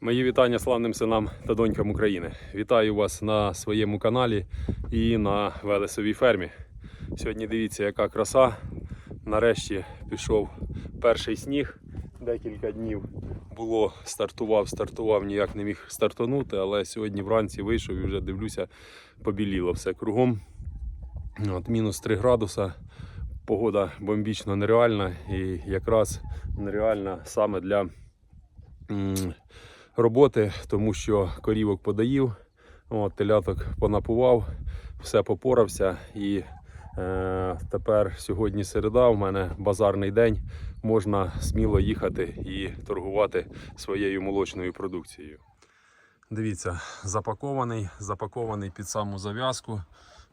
Мої вітання славним синам та донькам України. Вітаю вас на своєму каналі і на Велесовій фермі. Сьогодні дивіться, яка краса. Нарешті пішов перший сніг. Декілька днів було, стартував, стартував, ніяк не міг стартанути, але сьогодні вранці вийшов і вже дивлюся, побіліло все кругом. От, мінус 3 градуса. Погода бомбічно нереальна і якраз нереальна саме для роботи, тому що корівок подаїв, от, теляток понапував, все попорався. І е, тепер сьогодні середа, у мене базарний день. Можна сміло їхати і торгувати своєю молочною продукцією. Дивіться, запакований, запакований під саму зав'язку.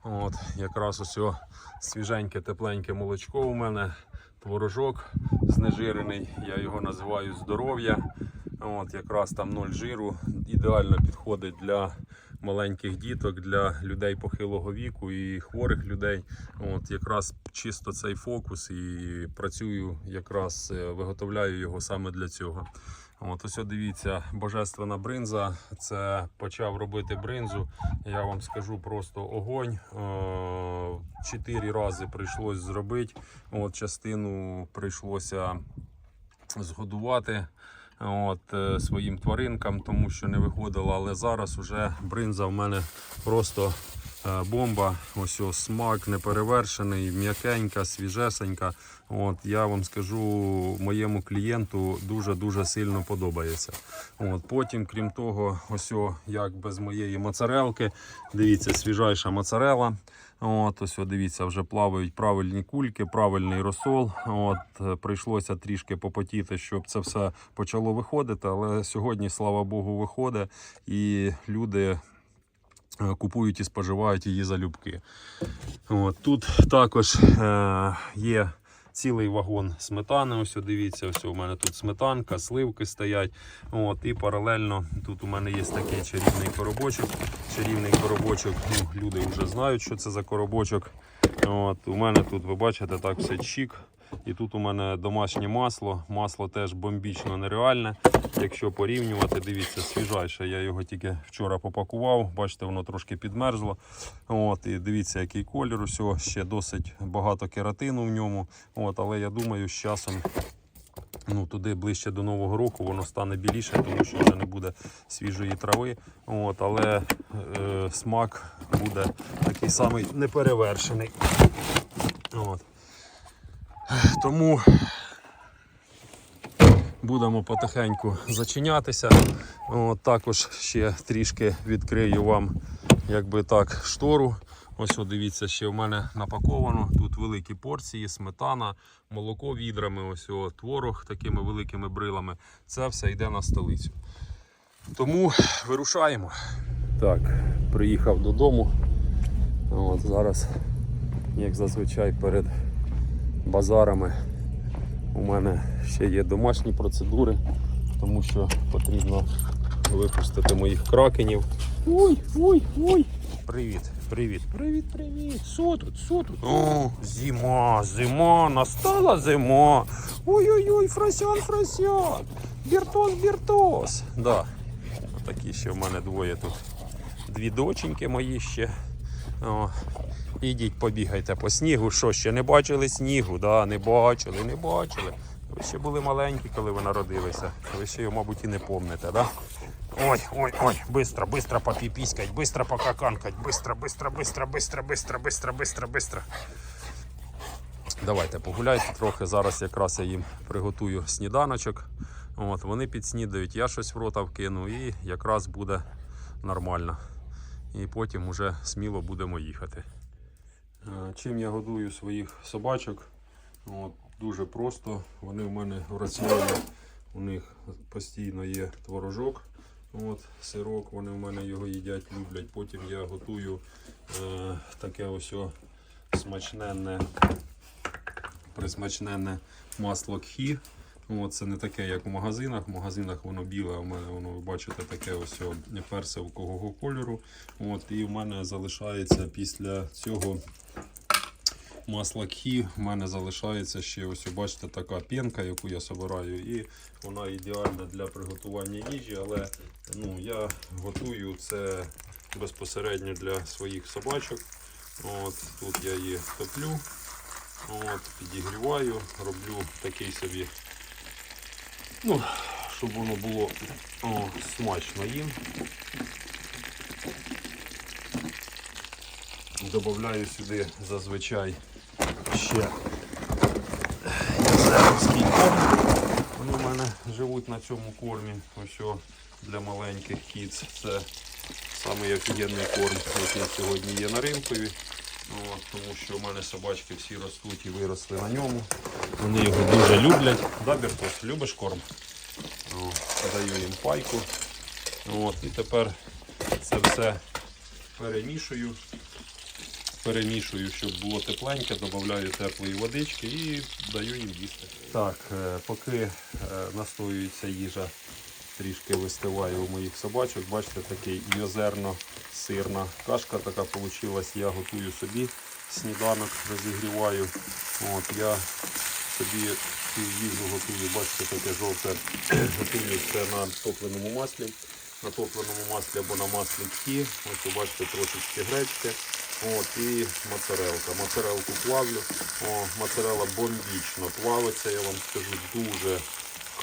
От, якраз ось свіженьке, тепленьке молочко у мене, творожок знежирений, я його називаю здоров'я. От, якраз там ноль жиру, ідеально підходить для маленьких діток, для людей похилого віку і хворих людей. От, якраз чисто цей фокус і працюю, якраз е, виготовляю його саме для цього. От ось дивіться, божественна бринза. Це почав робити бринзу. Я вам скажу просто огонь. Е, Чотири рази прийшлось зробити. От частину прийшлося згодувати. От, е, своїм тваринкам, тому що не виходило, але зараз вже бринза в мене просто бомба. Ось ось смак неперевершений, м'якенька, свіжесенька. От, я вам скажу, моєму клієнту дуже-дуже сильно подобається. От, потім, крім того, ось о, як без моєї моцарелки. Дивіться, свіжайша моцарела. От, ось о, дивіться, вже плавають правильні кульки, правильний розсол. От, е, прийшлося трішки попотіти, щоб це все почало виходити. Але сьогодні, слава Богу, виходить і люди е, купують і споживають її залюбки. От, тут також е, є цілий вагон сметани. Ось дивіться, ось у мене тут сметанка, сливки стоять. От, і паралельно тут у мене є такий чарівний коробочок. Чарівний коробочок. Ну, люди вже знають, що це за коробочок. От, у мене тут, ви бачите, так все чік. І тут у мене домашнє масло. Масло теж бомбічно нереальне. Якщо порівнювати, дивіться, свіжайше. Я його тільки вчора попакував. Бачите, воно трошки підмерзло. От, і дивіться, який колір. Усього ще досить багато кератину в ньому. От, але я думаю, з часом. Ну, туди ближче до Нового року воно стане біліше, тому що вже не буде свіжої трави. От, але е, смак буде такий самий неперевершений. От. Тому будемо потихеньку зачинятися. От, також ще трішки відкрию вам якби так, штору. Ось от дивіться, ще в мене напаковано. Тут великі порції, сметана, молоко відрами, ось о, творог такими великими брилами. Це все йде на столицю. Тому вирушаємо. Так, приїхав додому. От Зараз, як зазвичай, перед базарами у мене ще є домашні процедури, тому що потрібно випустити моїх кракенів. Ой, ой, ой. Привіт, привіт, привіт, привіт. Що тут? Що тут? О, зима, зима, настала зима. Ой-ой-ой, фросян, фросян. Біртос, біртос. Да. Такі ще в мене двоє тут. Дві доченьки мої ще. О, ідіть побігайте по снігу. Що ще не бачили снігу? Да, не бачили, не бачили. Ви ще були маленькі, коли ви народилися. Ви ще його, мабуть, і не помните, да? Ой, ой, ой, быстро, быстро попіпіськать, быстро покаканкать, быстро, быстро, быстро, быстро, быстро, быстро, быстро, быстро. Давайте погуляйте трохи. Зараз якраз я їм приготую сніданочок. От, вони підснідають, я щось в рота вкину і якраз буде нормально. І потім уже сміло будемо їхати. Е, Чим я годую своїх собачок? От, дуже просто. Вони в мене в раціоні. У них постійно є творожок, от, сирок, вони в мене його їдять, люблять. Потім я готую е, таке ось смачненне, присмачненне масло кхі. От, це не таке, як в магазинах. В магазинах воно біле, а в мене воно, ви бачите, таке ось персикового кольору. От, і в мене залишається після цього масла кхі в мене залишається ще ось, бачите, така пінка, яку я собираю, і вона ідеальна для приготування їжі, але ну, я готую це безпосередньо для своїх собачок. От, тут я її топлю, от, підігріваю, роблю такий собі, ну, щоб воно було о, смачно їм. Добавляю сюди зазвичай ще язерський корм. Вони в мене живуть на цьому кормі. Ось о, для маленьких кіц. Це самий офігенний корм, який сьогодні є на ринкові. От, тому що в мене собачки всі ростуть і виросли на ньому. Вони його дуже люблять. Да, Бертос, любиш корм? Даю їм пайку. От, і тепер це все перемішую перемішую, щоб було тепленьке, додаю теплої водички і даю їм їсти. Так, е, поки е, настоюється їжа, трішки вистиває у моїх собачок. Бачите, такий йозерно-сирна кашка така вийшла. Я готую собі сніданок, розігріваю. От, я собі цю їжу готую, бачите, таке жовте, готую це на топленому маслі. На топленому маслі або на маслі кхі. Ось бачите трошечки гречки. От, і моцарелка. Моцарелку плавлю. О, моцарела бомбічно плавиться, я вам скажу, дуже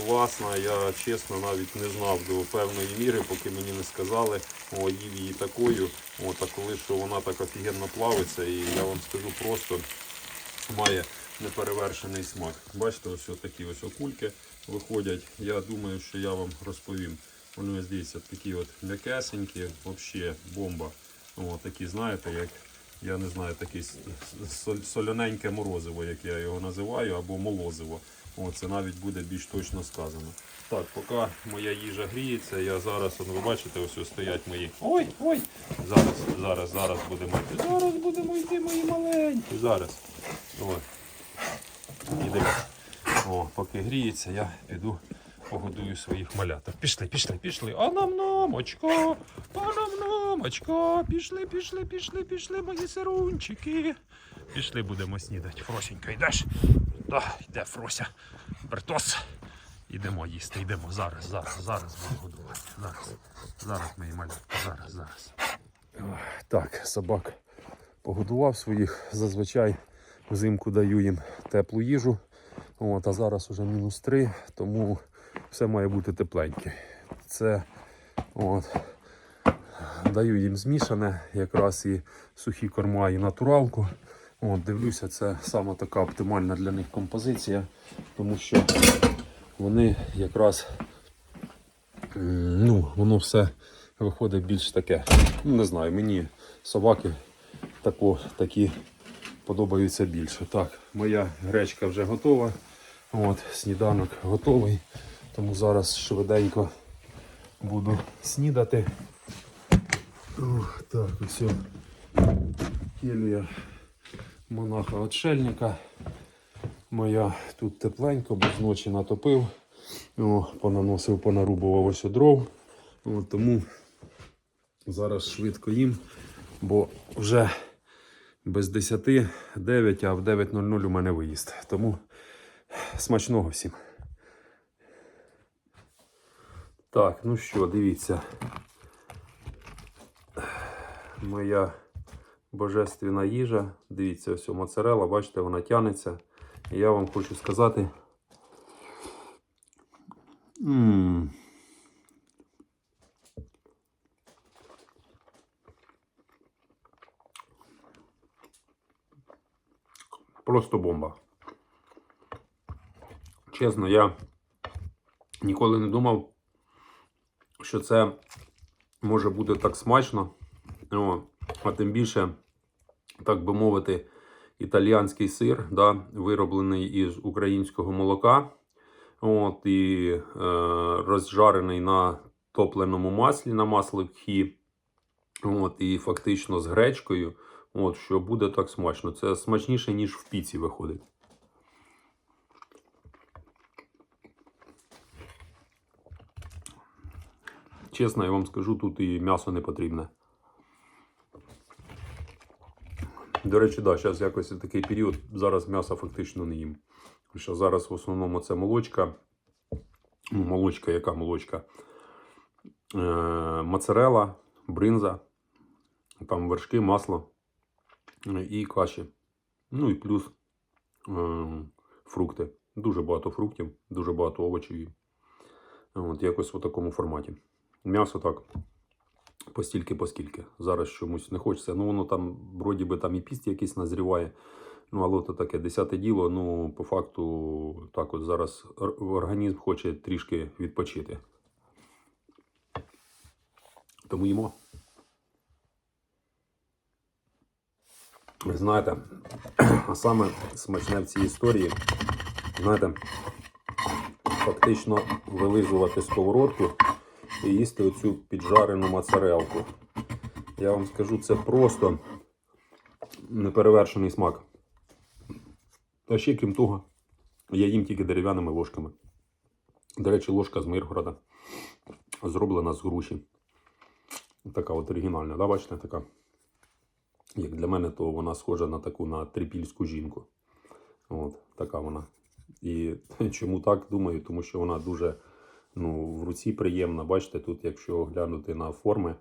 класна. Я чесно навіть не знав до певної міри, поки мені не сказали. О, їв її такою. От, а коли що вона так офігенно плавиться, і я вам скажу просто має неперевершений смак. Бачите, ось такі ось окульки виходять. Я думаю, що я вам розповім. Вони дивіться, такі от м'якесенькі, взагалі бомба. О, такі, знаєте, як я не знаю, таке соляненьке морозиво, як я його називаю, або молозиво. О, це навіть буде більш точно сказано. Так, поки моя їжа гріється, я зараз, от ви бачите, ось ось стоять мої. Ой, ой! Зараз, зараз, зараз будемо йти. Зараз будемо йти, мої маленькі. Зараз. Ой. Іди. О, поки гріється, я піду погодую своїх маляток. Пішли, пішли, пішли. А нам намочка, а нам намочка. Пішли, пішли, пішли, пішли, мої сирунчики. Пішли, будемо снідати. Фросенька, йдеш? Да, йде Фрося. Бертос. Йдемо їсти, йдемо зараз, зараз, зараз буду годувати. Зараз, зараз мої малятки, зараз, зараз. Так, собак погодував своїх. Зазвичай взимку даю їм теплу їжу. От, а зараз уже мінус 3, тому все має бути тепленьке. Це от, даю їм змішане, якраз і сухі корма, і натуралку. От, дивлюся, це саме така оптимальна для них композиція, тому що вони якраз ну, воно все виходить більш таке. Ну, не знаю, мені собаки тако, такі подобаються більше. Так, моя гречка вже готова. От, сніданок готовий. Тому зараз швиденько буду снідати. Ух, так, ось келія монаха отшельника. Моя тут тепленько, бо з ночі натопив. О, понаносив, понарубував ось дров. От, тому зараз швидко їм, бо вже без 10, 9, а в 9.00 у мене виїзд. Тому смачного всім. Так, ну що, дивіться. Моя божественна їжа. Дивіться, ось моцарела, бачите, вона тянеться. І я вам хочу сказати. м Просто бомба. Чесно, я ніколи не думав, що це може бути так смачно. О, а тим більше, так би мовити, італіянський сир, да, вироблений із українського молока. От, і е, розжарений на топленому маслі, на маслі кхі. От, і фактично з гречкою. От, що буде так смачно. Це смачніше, ніж в піці виходить. Чесно, я вам скажу, тут і м'ясо не потрібне. До речі, да, зараз якось такий період. Зараз м'яса фактично не їм. Що зараз в основному це молочка. Ну, молочка, яка молочка? Е, моцарела, бринза, там вершки, масло е, і каші. Ну і плюс е, фрукти. Дуже багато фруктів, дуже багато овочів. От, якось в такому форматі. М'ясо так. Постільки, поскільки. Зараз чомусь не хочеться. Ну, воно там, вроді би, там і піст якийсь назріває. Ну, але то таке десяте діло. Ну, по факту, так от зараз організм хоче трішки відпочити. Тому їмо. Ви знаєте, а саме смачне в цій історії, знаєте, фактично вилизувати сковородку і їсти оцю піджарену моцарелку. Я вам скажу, це просто неперевершений смак. Та ще крім того, я їм тільки дерев'яними ложками. До речі, ложка з Миргорода. Зроблена з груші. Така от оригінальна, да, бачите, така. Як для мене, то вона схожа на таку на трипільську жінку. От, така вона. І чому так думаю? Тому що вона дуже ну, в руці приємна. Бачите, тут, якщо глянути на форми,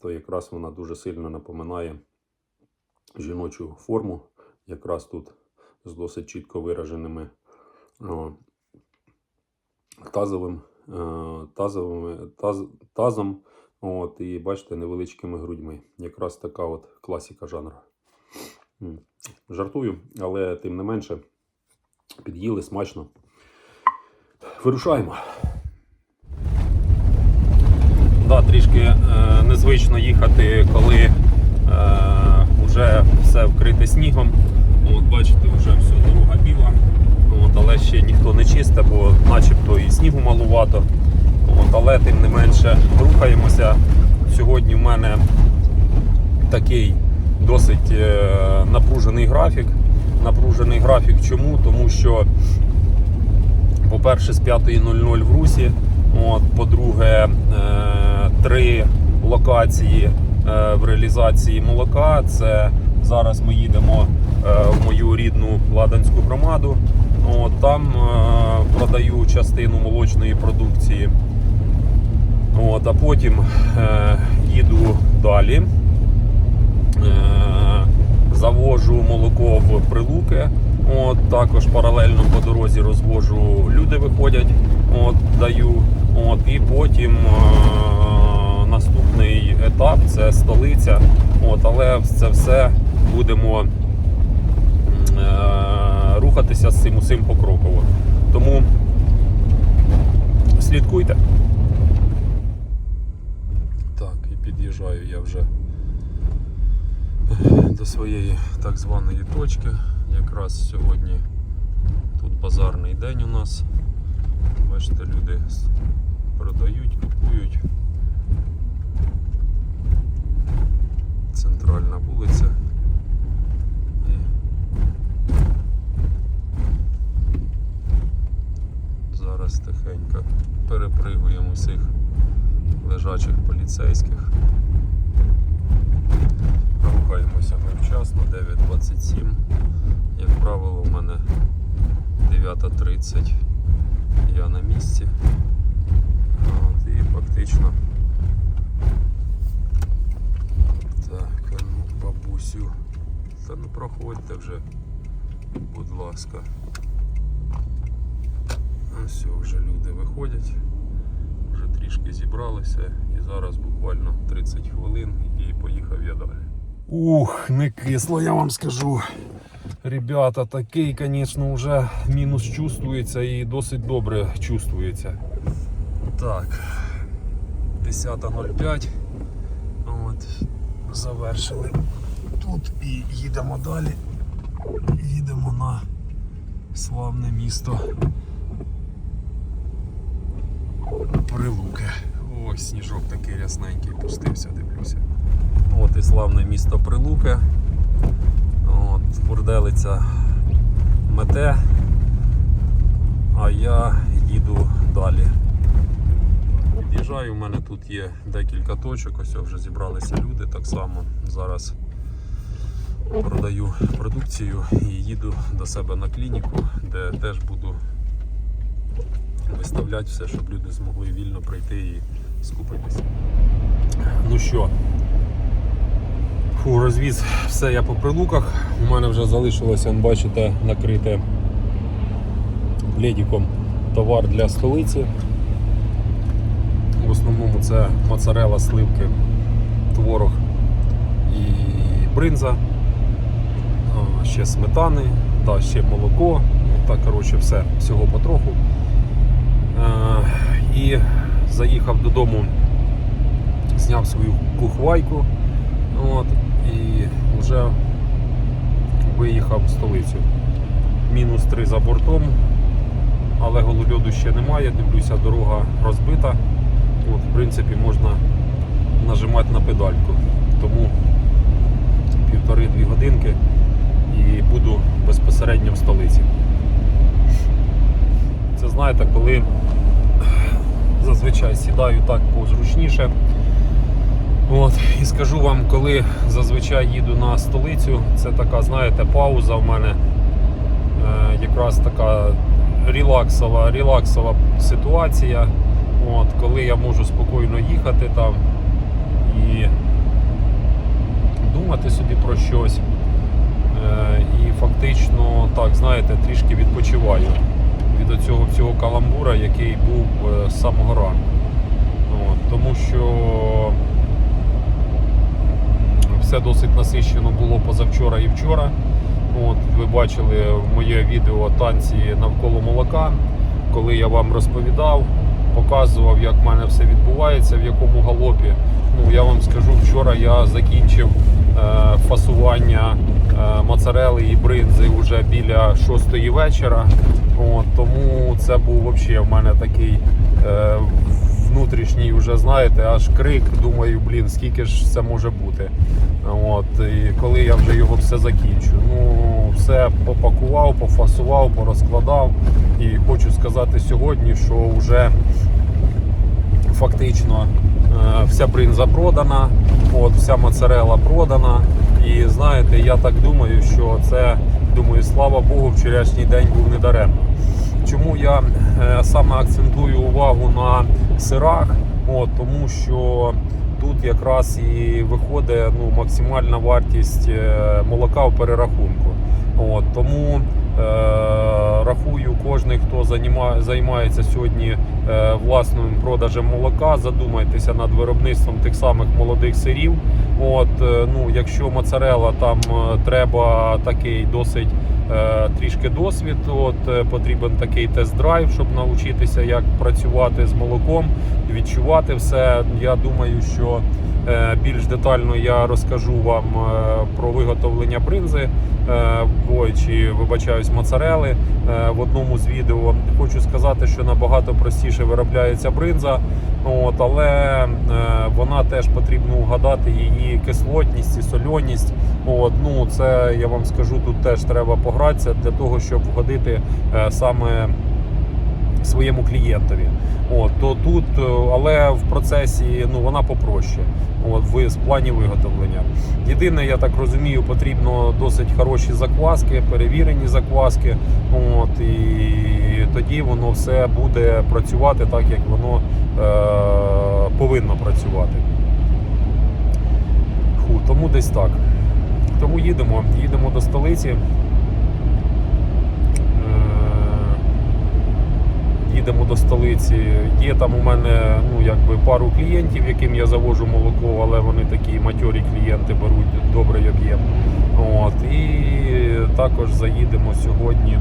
то якраз вона дуже сильно напоминає жіночу форму. Якраз тут з досить чітко вираженими о, тазовим, е, тазовими, таз, тазом. От, і бачите, невеличкими грудьми. Якраз така от класіка жанру. Жартую, але тим не менше, під'їли смачно. Вирушаємо. Да, трішки е, незвично їхати, коли е, вже все вкрите снігом. От, бачите, вже все дорога біла. От, але ще ніхто не чисте, бо начебто і снігу малувато. От, але тим не менше рухаємося. Сьогодні в мене такий досить е, напружений графік. Напружений графік чому? Тому що, по-перше, з 5.00 в Русі. По-друге, три локації е, в реалізації молока. Це зараз ми їдемо е, в мою рідну Ладанську громаду. От, там е, продаю частину молочної продукції. От, а потім їду далі. Завожу молоко в прилуки. От, також паралельно по дорозі розвожу, люди виходять, от, даю. От, і потім наступний етап це столиця. От, але це все будемо е, рухатися з цим усім покроково. Тому слідкуйте. Так, і під'їжджаю я вже до своєї так званої точки. Якраз сьогодні тут базарний день у нас. Бачите, люди продають, купують. Центральна вулиця. Зараз тихенько перепригуємо усіх лежачих поліцейських. Рухаємося ми вчасно, 9.27. Як правило, у мене 9.30. Я на місці. От, і фактично. Так, а ну, бабусю. Та ну проходьте вже, будь ласка. Ось вже люди виходять, вже трішки зібралися і зараз буквально 30 хвилин і поїхав я далі. Ух, не кисло, я вам скажу. Ребята, такий, звісно, вже мінус чувствується і досить добре чувствується. Так, 10.05. От, завершили тут і їдемо далі. Їдемо на славне місто Прилуки. Ось сніжок такий рясненький пустився, дивлюся. От і славне місто Прилуки. От, Бурделиця мете, а я їду далі. Під'їжджаю, у мене тут є декілька точок, ось вже зібралися люди так само. Зараз продаю продукцію і їду до себе на клініку, де теж буду виставляти все, щоб люди змогли вільно прийти і скупитися. Ну що, фу, розвіз все я по прилуках. У мене вже залишилося, бачите, накрите ледіком товар для столиці. В основному це моцарела, сливки, творог і бринза, ще сметани, та ще молоко. Ну, Так, коротше, все, всього потроху. Е, І заїхав додому, зняв свою кухвайку от, і вже виїхав в столицю. Мінус 3 за бортом, але голольоду ще немає. Дивлюся, дорога розбита. От, в принципі, можна нажимати на педальку. Тому півтори-дві годинки і буду безпосередньо в столиці. Це знаєте, коли зазвичай сідаю так позручніше. От, і скажу вам, коли зазвичай їду на столицю, це така, знаєте, пауза в мене. Е, якраз така релаксова, релаксова ситуація. От, коли я можу спокійно їхати там і думати собі про щось. Е, і фактично, так, знаєте, трішки відпочиваю від цього всього каламбура, який був е, з самого ранку. От, тому що все досить насичено було позавчора і вчора. От, ви бачили моє відео танці навколо молока, коли я вам розповідав, показував, як в мене все відбувається, в якому галопі. Ну, я вам скажу, вчора я закінчив е, фасування е, моцарели і бринзи вже біля 6 вечора. От, тому це був взагалі в мене такий е, внутрішній, вже знаєте, аж крик. Думаю, блін, скільки ж це може бути. От, і коли я вже його все закінчу. Ну, все попакував, пофасував, порозкладав. І хочу сказати сьогодні, що вже фактично е, вся бринза продана, от, вся моцарела продана. І знаєте, я так думаю, що це, думаю, слава Богу, вчорашній день був недаремно. Чому я е, саме акцентую увагу на сирах? От, тому що тут якраз і виходить ну, максимальна вартість е, молока в перерахунку. От, тому е, рахую, кожен, хто заніма- займається сьогодні е, власним продажем молока, задумайтеся над виробництвом тих самих молодих сирів. От, е, ну, якщо моцарела там е, треба такий досить трішки досвід, от е, потрібен такий тест-драйв, щоб навчитися, як працювати з молоком, відчувати все. Я думаю, що е, більш детально я розкажу вам е, про виготовлення бринзи. е, Ой, чи вибачаюсь, моцарели е, в одному з відео. Хочу сказати, що набагато простіше виробляється бринза, от, але е, вона теж потрібно угадати її кислотність і сольоність. От, ну, це я вам скажу, тут теж треба погратися для того, щоб вгодити е, саме своєму клієнтові. От, то тут, е, але в процесі ну, вона попроще. От, в, плані виготовлення. Єдине, я так розумію, потрібно досить хороші закваски, перевірені закваски. От, і тоді воно все буде працювати так, як воно е, повинно працювати. Фу, тому десь так. Тому їдемо, їдемо до столиці. Е, їдемо до столиці. Є там у мене ну, якби пару клієнтів, яким я завожу молоко, але вони такі матьорі клієнти беруть добрий об'єм. От. І також заїдемо сьогодні.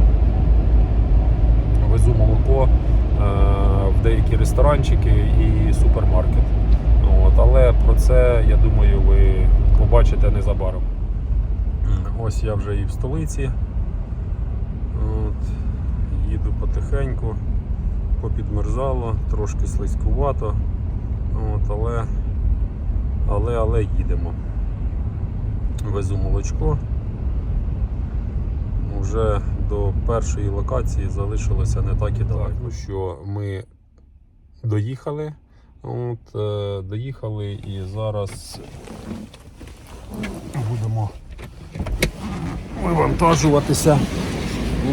Везу молоко е, в деякі ресторанчики і супермаркет. От. Але про це, я думаю, ви побачите незабаром. Ось я вже і в столиці. От. Їду потихеньку попідмерзало, трошки слизькувато, От, але, але, але їдемо. Везу молочко. Уже до першої локації залишилося не так і далеко. Ну що, ми доїхали. От, е, доїхали і зараз будемо вивантажуватися.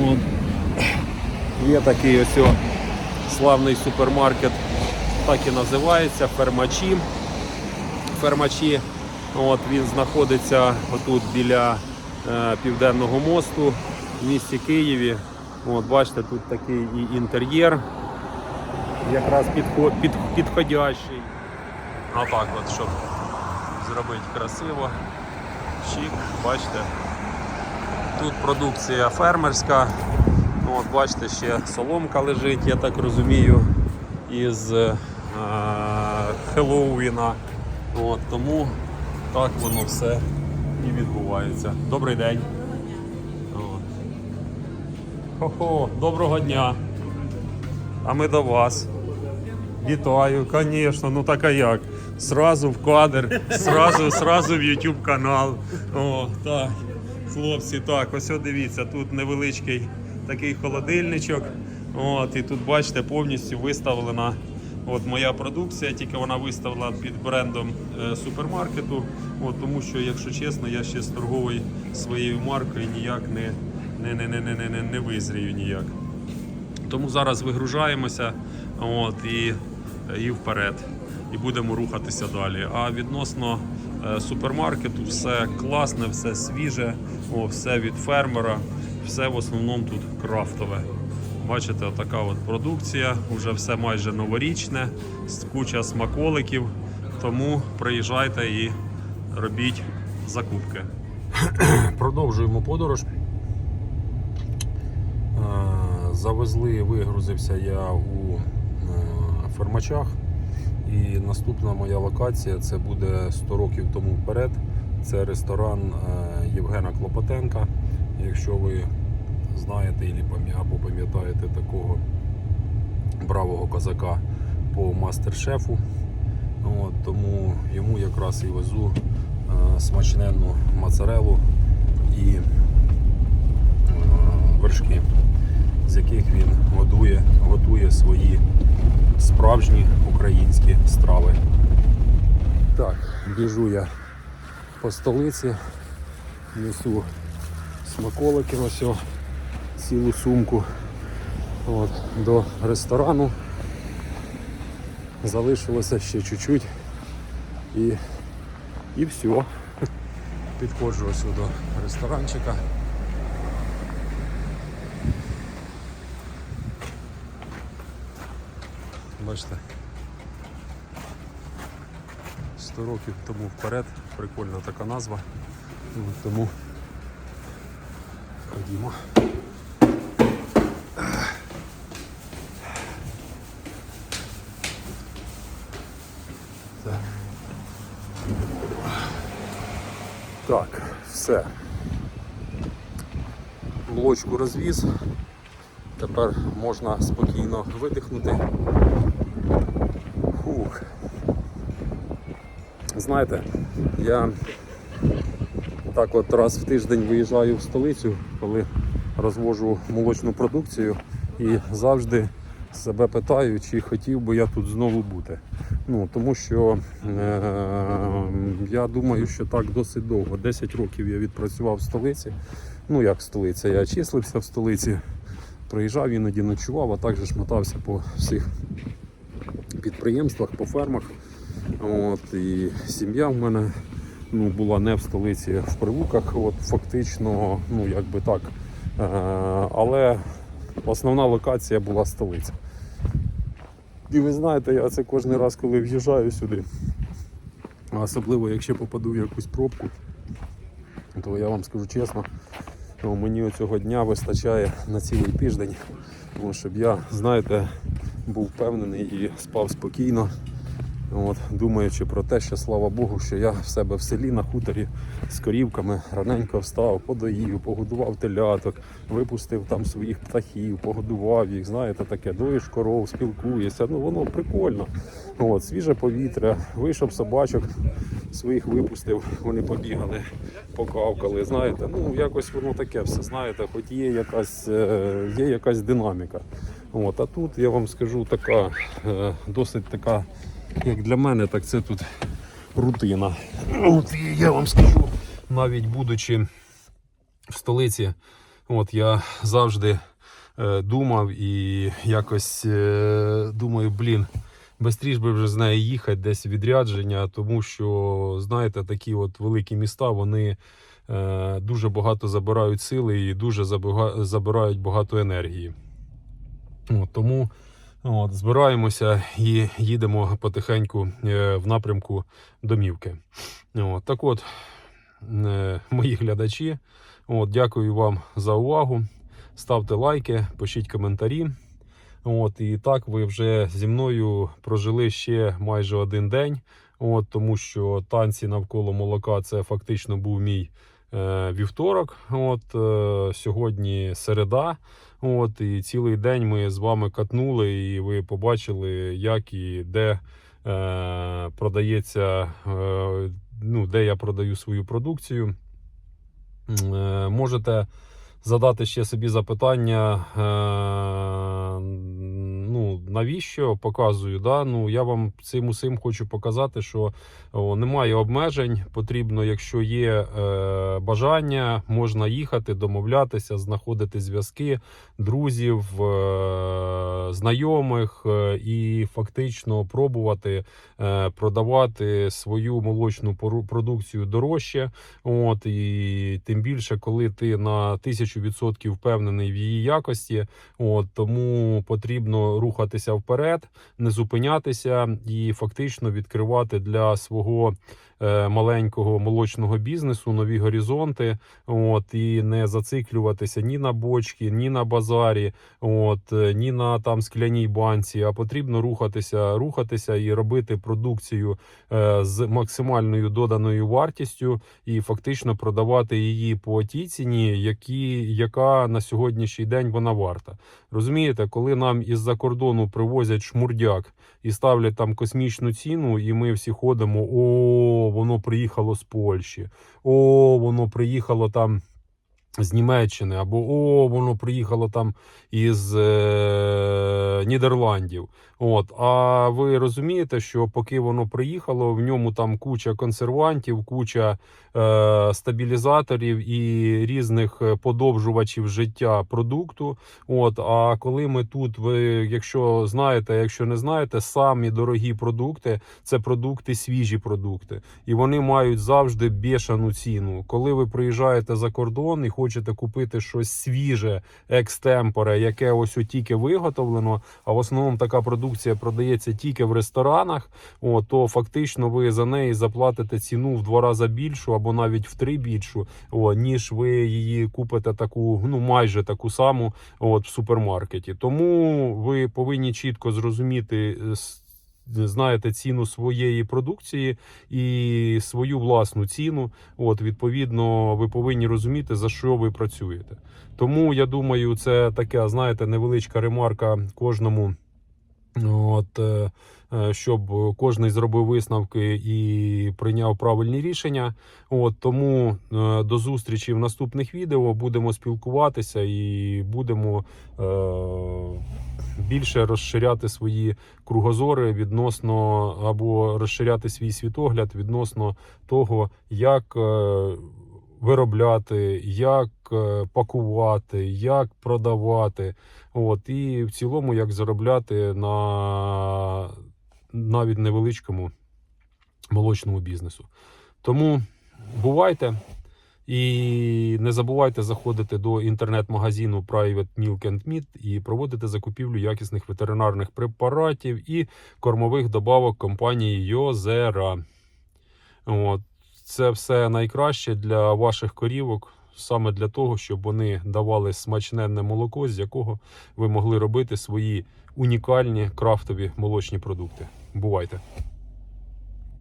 От. Є такий ось славний супермаркет, так і називається Фермачі. Фермачі. От, він знаходиться отут біля е, Південного мосту в місті Києві. От, бачите, тут такий і інтер'єр, якраз підход, під, підходящий. А так от, щоб зробити красиво, чик, бачите. Тут продукція фермерська. Ну, От бачите, ще соломка лежить, я так розумію, із е, Хеллоуіна. От, тому так воно все і відбувається. Добрий день. Хо-хо, доброго дня. А ми до вас. Вітаю, звісно, ну так а як? Сразу в кадр, сразу, сразу в YouTube канал. О, так. Хлопці, так, ось дивіться, тут невеличкий такий холодильничок. От, і тут бачите, повністю виставлена от моя продукція, тільки вона виставлена під брендом е, супермаркету. От, тому що, якщо чесно, я ще з торговою своєю маркою ніяк не, не, не, не, не, не, не, визрію ніяк. Тому зараз вигружаємося от, і, і вперед. І будемо рухатися далі. А відносно е, супермаркету, все класне, все свіже, о, все від фермера, все в основному тут крафтове. Бачите, така от продукція, вже все майже новорічне, куча смаколиків. Тому приїжджайте і робіть закупки. Продовжуємо подорож. Завезли, вигрузився я у е, фермачах. І наступна моя локація це буде 100 років тому вперед. Це ресторан е, Євгена Клопотенка. Якщо ви знаєте або пам'ятаєте такого бравого козака по мастер-шефу. Тому йому якраз і везу е, смачненну моцарелу і е, вершки, з яких він годує, готує свої справжні українські страви. Так, біжу я по столиці, несу смаколики ось о, цілу сумку от, до ресторану. Залишилося ще чуть-чуть і, і все. Підходжу ось до ресторанчика. Бачите. 100 років тому вперед. Прикольна така назва. Тому ходімо. Так. Так, все. Блочку розвіз. Тепер можна спокійно видихнути. Фух. Знаєте, я так от раз в тиждень виїжджаю в столицю, коли розвожу молочну продукцію і завжди себе питаю, чи хотів би я тут знову бути. Ну, тому що е- я думаю, що так досить довго. 10 років я відпрацював в столиці. Ну як столиця, я числився в столиці, приїжджав, іноді ночував, а також мотався по всіх підприємствах, по фермах. От, і сім'я в мене ну, була не в столиці, в Прилуках, от, фактично, ну якби так. Е, але основна локація була столиця. І ви знаєте, я це кожен раз, коли в'їжджаю сюди, особливо якщо попаду в якусь пробку, то я вам скажу чесно, ну, мені цього дня вистачає на цілий тиждень, ну, щоб я, знаєте, був впевнений і спав спокійно. От, думаючи про те, що слава Богу, що я в себе в селі на хуторі з корівками раненько встав, подоїв, погодував теляток, випустив там своїх птахів, погодував їх, знаєте, таке, доїш коров, спілкуєшся. Ну воно прикольно. От, свіже повітря, вийшов собачок, своїх випустив, вони побігали, покавкали. Знаєте, ну якось воно таке все, знаєте, хоч є якась, е, є якась динаміка. От, а тут я вам скажу така е, досить така як для мене, так це тут рутина. От я вам скажу, навіть будучи в столиці. От я завжди е, думав і якось е, думаю, блін, Бистріш би вже з нею їхати десь відрядження, тому що, знаєте, такі от великі міста, вони е, дуже багато забирають сили і дуже забирають багато енергії. От, тому от, збираємося і їдемо потихеньку е, в напрямку домівки. От, так от, е, мої глядачі, от, дякую вам за увагу. Ставте лайки, пишіть коментарі. От, і так ви вже зі мною прожили ще майже один день. От, тому що танці навколо молока це фактично був мій вівторок. От, е, сьогодні середа. От, і цілий день ми з вами катнули, і ви побачили, як і де е, продається, е, ну, де я продаю свою продукцію. Е, можете задати ще собі запитання, е, навіщо показую. Да? Ну, я вам цим усім хочу показати, що о, немає обмежень. Потрібно, якщо є е, бажання, можна їхати, домовлятися, знаходити зв'язки, друзів, е, знайомих е, і фактично пробувати е, продавати свою молочну продукцію дорожче. От і тим більше, коли ти на тисячу відсотків впевнений в її якості, от тому потрібно рухатися вперед, не зупинятися і фактично відкривати для свого е, маленького молочного бізнесу нові горизонти. От і не зациклюватися ні на бочки, ні на базарі, от е, ні на там скляній банці. А потрібно рухатися, рухатися і робити продукцію е, з максимальною доданою вартістю і фактично продавати її по тій ціні, які, яка на сьогоднішній день вона варта. Розумієте, коли нам із-за кордону привозять шмурдяк і ставлять там космічну ціну, і ми всі ходимо: о, воно приїхало з Польщі, о, воно приїхало там. З Німеччини або о, воно приїхало там із е, Нідерландів. От, а ви розумієте, що поки воно приїхало, в ньому там куча консервантів, куча е, стабілізаторів і різних е, подовжувачів життя продукту. От, а коли ми тут, ви, якщо знаєте, якщо не знаєте, самі дорогі продукти це продукти, свіжі продукти, і вони мають завжди бешену ціну. Коли ви приїжджаєте за кордон і хочете купити щось свіже, екстемпоре, яке ось тільки виготовлено, а в основному така продукція продається тільки в ресторанах, о, то фактично ви за неї заплатите ціну в два рази більшу або навіть в три більшу, о, ніж ви її купите таку, ну майже таку саму от, в супермаркеті. Тому ви повинні чітко зрозуміти. Знаєте ціну своєї продукції і свою власну ціну. От відповідно, ви повинні розуміти за що ви працюєте. Тому я думаю, це така, знаєте, невеличка ремарка кожному. От, е, е, щоб кожен зробив висновки і прийняв правильні рішення. От тому е, до зустрічі в наступних відео будемо спілкуватися і будемо е, більше розширяти свої кругозори відносно або розширяти свій світогляд відносно того, як. е, Виробляти, як е, пакувати, як продавати, от і в цілому як заробляти на навіть невеличкому молочному бізнесу. Тому бувайте і не забувайте заходити до інтернет-магазину Private Milk and Meat і проводити закупівлю якісних ветеринарних препаратів і кормових добавок компанії Йозера. Це все найкраще для ваших корівок, саме для того, щоб вони давали смачненне молоко, з якого ви могли робити свої унікальні крафтові молочні продукти. Бувайте!